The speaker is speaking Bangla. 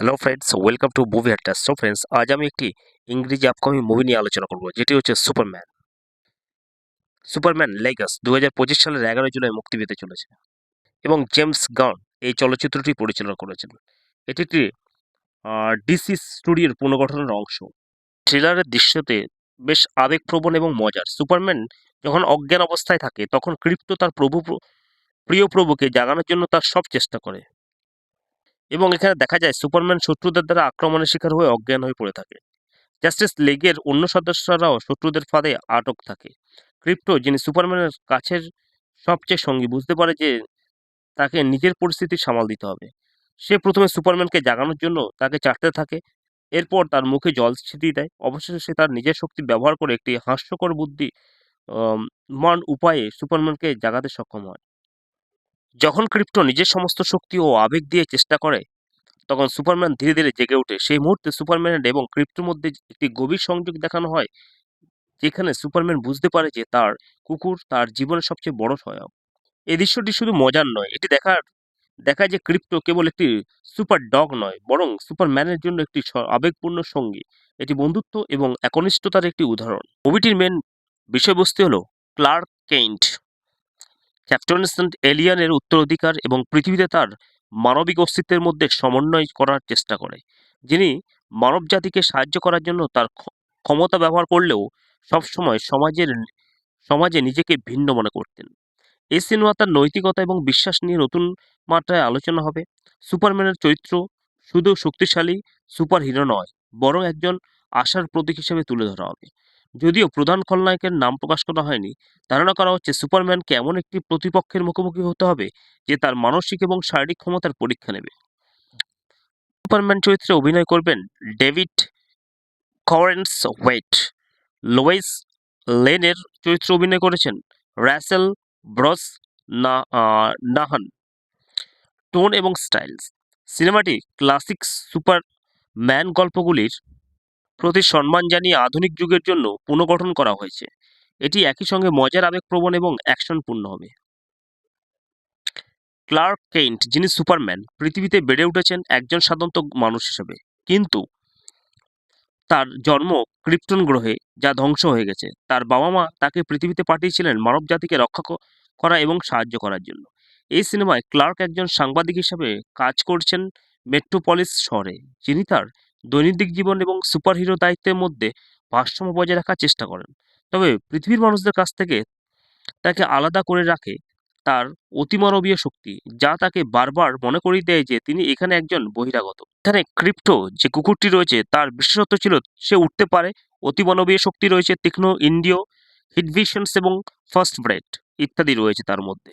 Hello friends welcome to movie Hatta so friends আজ আমি একটি ইংরেজি আপকামিং মুভি নিয়ে আলোচনা করব, যেটি হচ্ছে সুপারম্যান সুপারম্যান লেগাস দু হাজার পঁচিশ সালের এগারোই জুলাই মুক্তি পেতে চলেছে এবং জেমস গান এই চলচ্চিত্রটি পরিচালনা করেছেন। এটি একটি ডিসি স্টুডিওর পুনর্গঠনের অংশ। ট্রেলারের দৃশ্যতে বেশ আবেগপ্রবণ এবং মজার। সুপারম্যান যখন অজ্ঞান অবস্থায় থাকে, তখন ক্রিপ্টো তার প্রভু, প্রিয় প্রভুকে জাগানোর জন্য তার সব চেষ্টা করে। এবং এখানে দেখা যায় সুপারম্যান শত্রুদের দ্বারা আক্রমণের শিকার হয়ে অজ্ঞান হয়ে পড়ে থাকে। জাস্টিস লেগের অন্য সদস্যরাও শত্রুদের ফাঁদে আটক থাকে। ক্রিপ্টো, যিনি সুপারম্যানের কাছের সবচেয়ে সঙ্গী, বুঝতে পারে যে তাকে নিজের পরিস্থিতি সামাল দিতে হবে। সে প্রথমে সুপারম্যানকে জাগানোর জন্য তাকে চাটতে থাকে। এরপর তার মুখে জল ছিটিয়ে দেয়। অবশেষে সে তার নিজের শক্তি ব্যবহার করে একটি হাস্যকর বুদ্ধি মান উপায়ে সুপারম্যানকে জাগাতে সক্ষম হয়। যখন ক্রিপ্টো নিজের সমস্ত শক্তি ও আবেগ দিয়ে চেষ্টা করে, তখন সুপারম্যান ধীরে ধীরে জেগে ওঠে। সেই মুহূর্তে সুপারম্যান এবং ক্রিপ্টোর মধ্যে একটি গভীর সংযোগ দেখানো হয়, যেখানে সুপারম্যান বুঝতে পারে যে তার কুকুর তার জীবনের সবচেয়ে বড় সহায়ক। এই দৃশ্যটি শুধু মজার নয়, এটি দেখার, দেখায় যে ক্রিপ্টো কেবল একটি সুপার ডগ নয়, বরং সুপারম্যানের জন্য একটি আবেগপূর্ণ সঙ্গী। এটি বন্ধুত্ব এবং একনিষ্ঠতার একটি উদাহরণ। মুভিটির মেন বিষয়বস্তু হলো ক্লার্ক কেইন্ট। ক্যাপ্টেন এলিয়ানের উত্তরাধিকার এবং পৃথিবীতে তার মানবিক অস্তিত্বের মধ্যে সমন্বয় করার চেষ্টা করে, যিনি মানব জাতিকে সাহায্য করার জন্য তার ক্ষমতা ব্যবহার করলেও সবসময় সমাজের, সমাজে নিজেকে ভিন্ন মনে করতেন। এই সিনেমা তার নৈতিকতা এবং বিশ্বাস নিয়ে নতুন মাত্রায় আলোচনা হবে। সুপারম্যানের চরিত্র শুধু শক্তিশালী সুপার হিরো নয়, বরং একজন আশার প্রতীক হিসেবে তুলে ধরা হবে। যদিও প্রধান খলনায়কের নাম প্রকাশ করা হয়নি, ধারণা করা হচ্ছে সুপারম্যানকে এমন একটি প্রতিপক্ষের মুখোমুখি হতে হবে যে তার মানসিক এবং শারীরিক ক্ষমতার পরীক্ষা নেবে। সুপারম্যান চরিত্রে অভিনয় করবেন ডেভিড করেন্স ওয়েট লোয়েস লেনের চরিত্রে অভিনয় করেছেন র্যাসেল ব্রস না নাহান। টোন এবং স্টাইলস। সিনেমাটি ক্লাসিক সুপার ম্যান গল্পগুলির প্রতি সম্মান জানিয়ে আধুনিক যুগের জন্য পুনর্গঠন করা হয়েছে। এটি একই সঙ্গে মজার আবেগপ্রবণ এবং অ্যাকশনপূর্ণ হবে। ক্লার্ক কেইন্ট, যিনি সুপারম্যান, পৃথিবীতে বেড়ে উঠেছেন একজন সাধারণত মানুষ হিসেবে। কিন্তু তার জন্ম ক্রিপ্টন গ্রহে, যা ধ্বংস হয়ে গেছে। তার বাবা মা তাকে পৃথিবীতে পাঠিয়েছিলেন মানব জাতিকে রক্ষা করা এবং সাহায্য করার জন্য। এই সিনেমায় ক্লার্ক একজন সাংবাদিক হিসেবে কাজ করছেন মেট্রোপলিস শহরে। যিনি তার দৈনন্দিন জীবন এবং সুপারহিরো দায়িত্বের মধ্যে ভারসাম্য বজায় রাখার চেষ্টা করেন। তবে পৃথিবীর মানুষদের কাছ থেকে তাকে আলাদা করে রাখে তার অতিমানবীয় শক্তি, যা তাকে বারবার মনে করিয়ে দেয় যে তিনি এখানে একজন বহিরাগত। এখানে ক্রিপ্টো যে কুকুরটি রয়েছে, তার বিশেষত্ব ছিল সে উঠতে পারে, অতিমানবীয় শক্তি রয়েছে তীক্ষ্ণ ইন্ডিও, হিটভিশনস এবং ফার্স্ট ব্রেড ইত্যাদি রয়েছে তার মধ্যে।